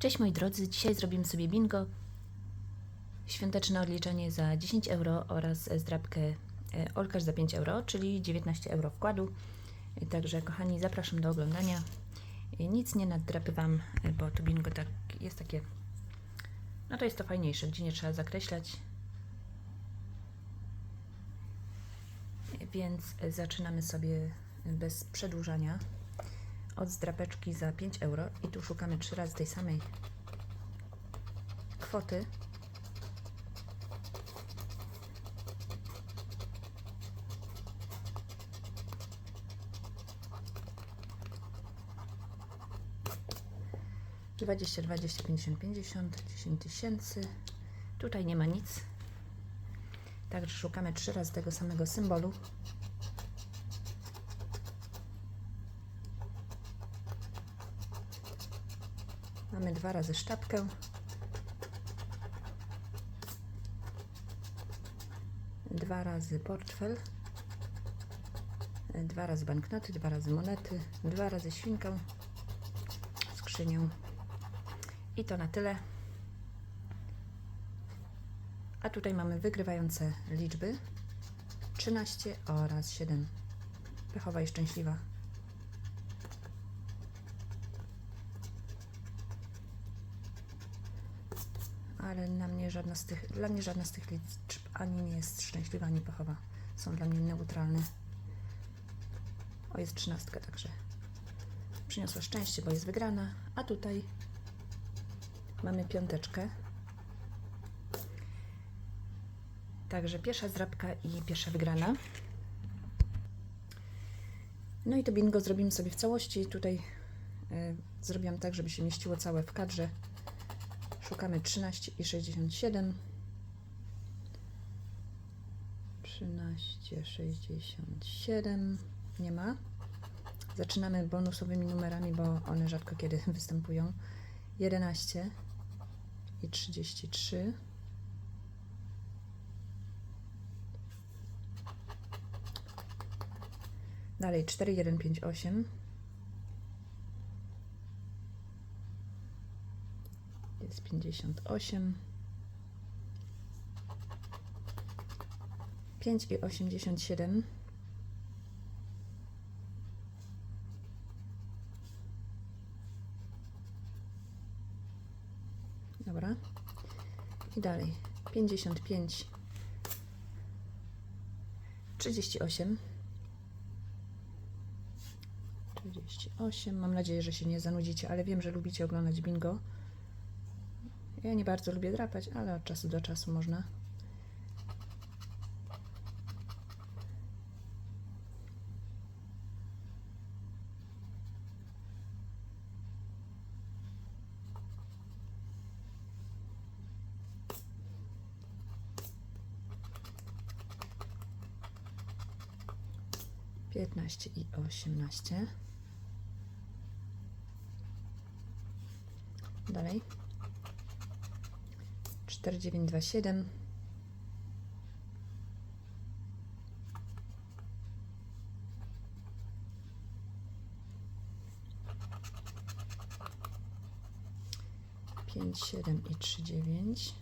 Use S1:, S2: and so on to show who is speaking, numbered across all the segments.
S1: Cześć moi drodzy, dzisiaj zrobimy sobie bingo. Świąteczne odliczenie za 10 euro oraz zdrabkę e, Olkasz za 5 euro, czyli 19 euro wkładu. E, Także kochani, zapraszam do oglądania. E, Nic nie naddrapywam, bo to bingo tak jest takie, no to jest to fajniejsze, gdzie nie trzeba zakreślać. Więc zaczynamy sobie bez przedłużania od zdrapeczki za 5 euro i tu szukamy trzy razy tej samej kwoty. Dwadzieścia, dwadzieścia, pięćdziesiąt, pięćdziesiąt, dziesięć tysięcy. Tutaj nie ma nic. Także szukamy trzy razy tego samego symbolu. Mamy dwa razy sztabkę. Dwa razy portfel. Dwa razy banknoty, dwa razy monety, dwa razy świnkę, skrzynię. I to na tyle. A tutaj mamy wygrywające liczby 13 oraz 7. Pechowa i szczęśliwa. Ale na mnie żadna z tych, dla mnie żadna z tych liczb ani nie jest szczęśliwa, ani pechowa. Są dla mnie neutralne. O, jest trzynastka, także przyniosła szczęście, bo jest wygrana. A tutaj mamy piąteczkę. Także pierwsza zdrabka i pierwsza wygrana. No i to bingo zrobimy sobie w całości. Tutaj y, zrobiłam tak, żeby się mieściło całe w kadrze. Szukamy 13 i 67. 13, 67. Nie ma. Zaczynamy bonusowymi numerami, bo one rzadko kiedy występują. 11 i 33. Dalej 4, jest 58. 5 i 87. Dobra. I dalej. 55. 38. 38. Mam nadzieję, że się nie zanudzicie, ale wiem, że lubicie oglądać bingo. Ja nie bardzo lubię drapać, ale od czasu do czasu można. Piętnaście i osiemnaście. Dalej. 4927 5, 7 i 3, 9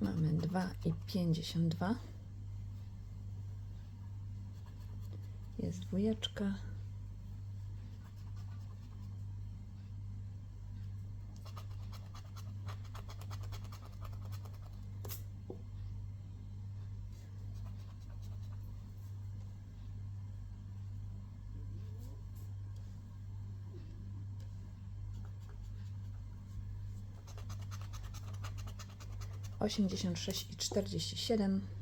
S1: Mamy 2 i 52 Jest dwójeczka. Osiemdziesiąt sześć i czterdzieści siedem.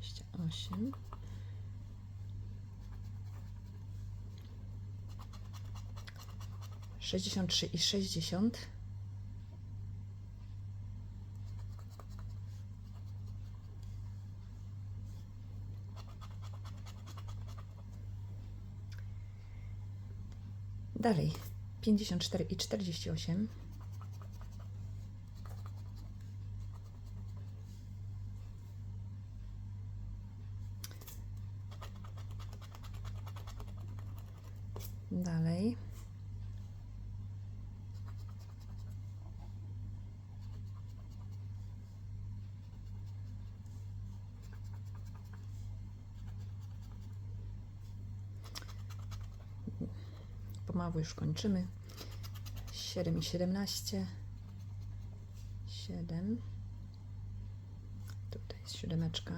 S1: 28. Sześćdziesiąt trzy i sześćdziesiąt. Dalej. Pięćdziesiąt cztery i czterdzieści osiem. Dalej. Pomału już kończymy. 7 i 17. 7. Tutaj jest siódemeczka.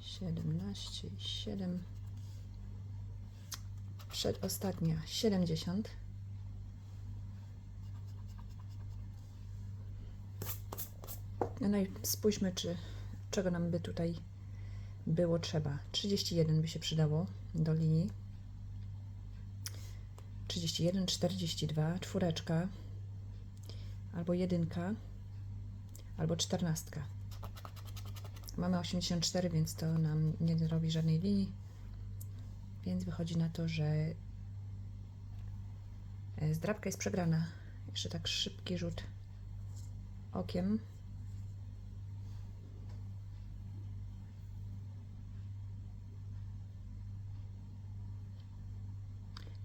S1: 17 i 7. Przedostatnia 70. No i spójrzmy, czy czego nam by tutaj było trzeba. 31 by się przydało do linii. 31, 42, czwóreczka, albo jedynka, albo czternastka. Mamy 84, więc to nam nie robi żadnej linii. Więc wychodzi na to, że e, zdrabka jest przegrana. Jeszcze tak szybki rzut okiem.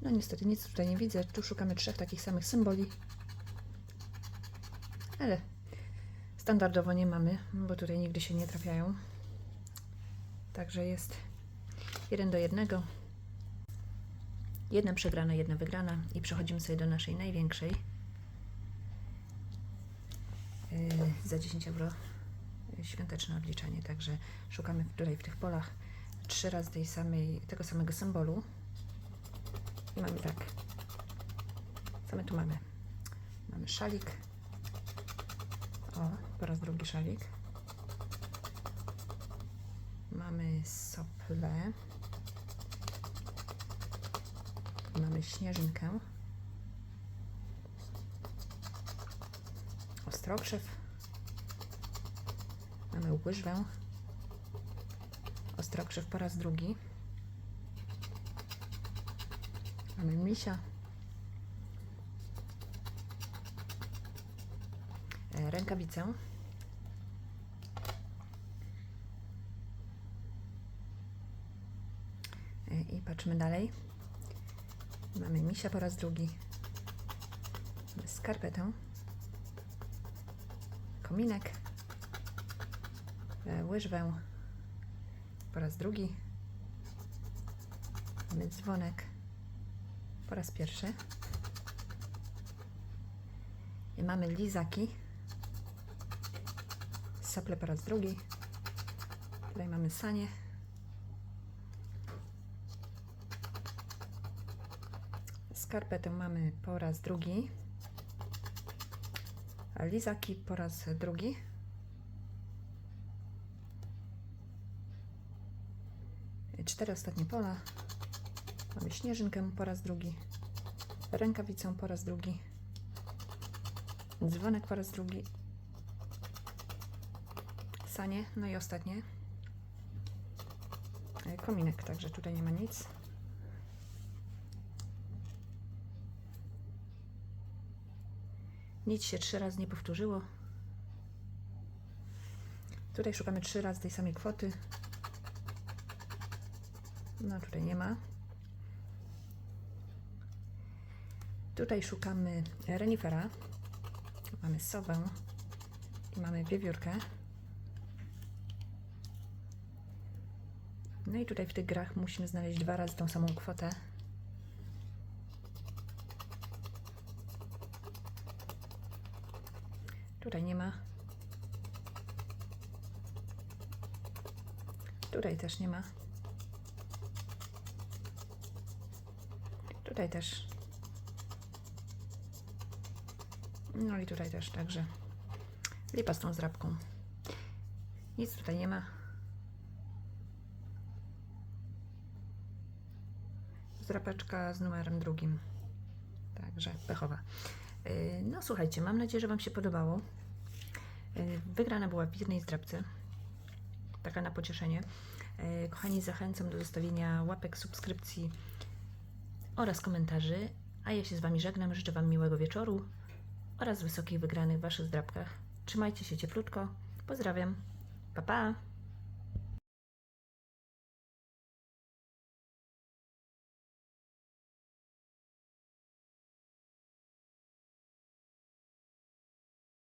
S1: No niestety nic tutaj nie widzę. Tu szukamy trzech takich samych symboli. Ale standardowo nie mamy, bo tutaj nigdy się nie trafiają. Także jest jeden do jednego. Jedna przegrana, jedna wygrana i przechodzimy sobie do naszej największej. Yy, za 10 euro yy, świąteczne odliczenie. Także szukamy tutaj w tych polach trzy razy tej samej, tego samego symbolu. I mamy tak. Co my tu mamy? Mamy szalik. O, po raz drugi szalik. Mamy sople. Mamy śnieżynkę. Ostrokrzew. Mamy łyżwę. Ostrokrzew po raz drugi. Mamy misia. E, Rękawicę. E, I patrzymy dalej. Mamy misia po raz drugi. Mamy skarpetę. Kominek. E, Łyżwę. Po raz drugi. Mamy dzwonek. Po raz pierwszy. I mamy lizaki. Sople po raz drugi. Tutaj mamy sanie. Skarpetę mamy po raz drugi. Lizaki po raz drugi. Cztery ostatnie pola. Mamy śnieżynkę po raz drugi. Rękawicę po raz drugi. Dzwonek po raz drugi. Sanie, no i ostatnie. E, Kominek, także tutaj nie ma nic. Nic się trzy razy nie powtórzyło. Tutaj szukamy trzy razy tej samej kwoty. No tutaj nie ma. Tutaj szukamy renifera. Mamy sowę i mamy wiewiórkę. No i tutaj w tych grach musimy znaleźć dwa razy tą samą kwotę. Tutaj nie ma. Tutaj też nie ma. Tutaj też. No i tutaj też, także lipa z tą zdrabką. Nic tutaj nie ma. Zdrapeczka z numerem drugim. Także pechowa. Yy, No słuchajcie, mam nadzieję, że Wam się podobało. Yy, Wygrana była w jednej zdrabce. Taka na pocieszenie. Yy, Kochani, zachęcam do zostawienia łapek, subskrypcji oraz komentarzy. A ja się z Wami żegnam. Życzę Wam miłego wieczoru oraz wysokich wygranych w Waszych zdrabkach. Trzymajcie się cieplutko. Pozdrawiam. Pa, pa!